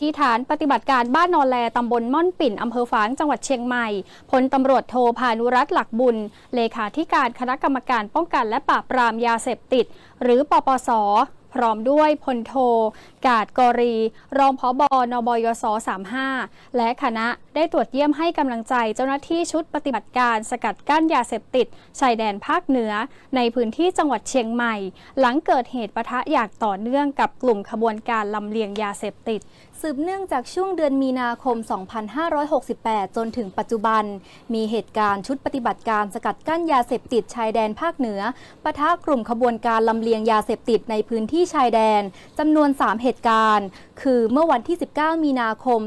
ที่ฐานปฏิบัติการบ้านนอนแลตำบลม่อนปิ่นอำเภอฝางจังหวัดเชียงใหม่ พลตำรวจโทพานุรัตน์หลักบุญ เลขาธิการคณะกรรมการป้องกันและปราบปรามยาเสพติด หรือปปส พร้อมด้วยพลโท กาดกอรี รองผอบอนบยศ35 และคณะได้ตรวจเยี่ยมให้กำลังใจเจ้าหน้าที่ชุดปฏิบัติการสกัดกั้นยาเสพติด ชายแดนภาคเหนือ ในพื้นที่จังหวัดเชียงใหม่ หลังเกิดเหตุปะทะอย่างต่อเนื่องกับกลุ่มขบวนการลำเลียงยาเสพติด สืบเนื่องจากช่วงเดือนมีนาคม 2568 จนถึงปัจจุบัน มีเหตุการณ์ชุดปฏิบัติการสกัดกั้นยาเสพติดชายแดนภาคเหนือปะทะกลุ่มขบวนการลำเลียงยาเสพติดในพื้นที่ชายแดนจำนวน 3 เหตุการณ์ คือเมื่อวันที่ 19 มีนาคม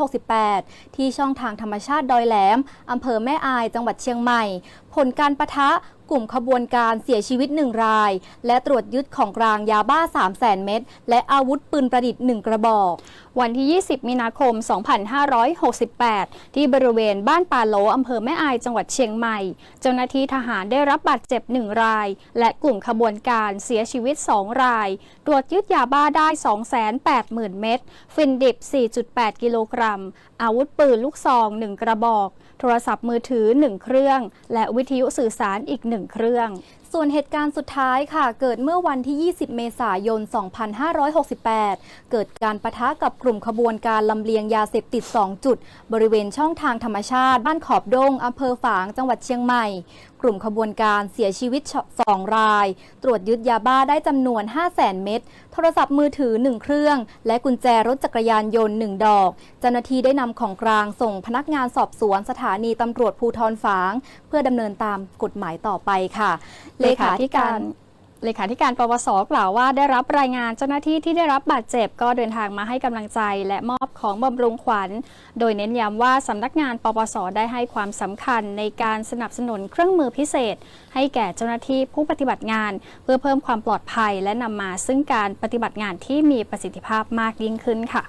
2568 ที่ช่องทางธรรมชาติดอยแหลมอำเภอแม่อายจังหวัดเชียงใหม่ ผลการปะทะ กลุ่มขบวนการเสียชีวิต 1 ราย และตรวจยึดของกลางยาบ้า 3 0 0แสนเม็ดและอาวุธปืนประดิษฐ์ 1 กระบอก วันที่ 20 มีนาคม 2568 ที่บริเวณบ้านป่าโหลอำเภอแม่อายจังหวัดเชียงใหม่ เจ้าหน้าที่ทหารได้รับบาดเจ็บ 1 ราย และกลุ่มขบวนการเสียชีวิต 2 ราย ตรวจยึดยาบ้าได้ 280,000 เม็ดฟินดิบ 4.8 กิโลกรัม อาวุธปืนลูกซอง 1 กระบอก โทรศัพท์มือถือ 1 เครื่อง และวิทยุสื่อสารอีก 1เครื่อง ส่วนเหตุการณ์สุดท้ายค่ะ เกิดเมื่อวันที่ 20 เมษายน 2568 เกิดการประทะกับกลุ่มขบวนการลำเลียงยาเสพติด 2 จุด บริเวณช่องทางธรรมชาติ บ้านขอบดงอำเภอฝาง จังหวัดเชียงใหม่ กลุ่มขบวนการเสียชีวิต 2 ราย ตรวจยึดยาบ้าได้จำนวน 500,000 เม็ด โทรศัพท์มือถือ 1 เครื่อง และกุญแจรถจักรยานยนต์ 1 ดอก เจ้าหน้าที่ได้นำของกลางส่งพนักงานสอบสวนสถานีตำรวจภูทรฝาง เพื่อดำเนินตามกฎหมายต่อไปค่ะเลขาธิการเลขาธิการปปสกล่าวว่าได้รับรายงานเจ้าหน้าที่ที่ได้รับบาดเจ็บก็เดินทางมาให้กำลังใจ และมอบของบำรุงขวัญ โดยเน้นย้ำว่าสำนักงานปปสได้ให้ความสำคัญในการสนับสนุนเครื่องมือพิเศษ ให้แก่เจ้าหน้าที่ผู้ปฏิบัติงาน เพื่อเพิ่มความปลอดภัย และนำมาซึ่งการปฏิบัติงานที่มีประสิทธิภาพมากยิ่งขึ้นค่ะ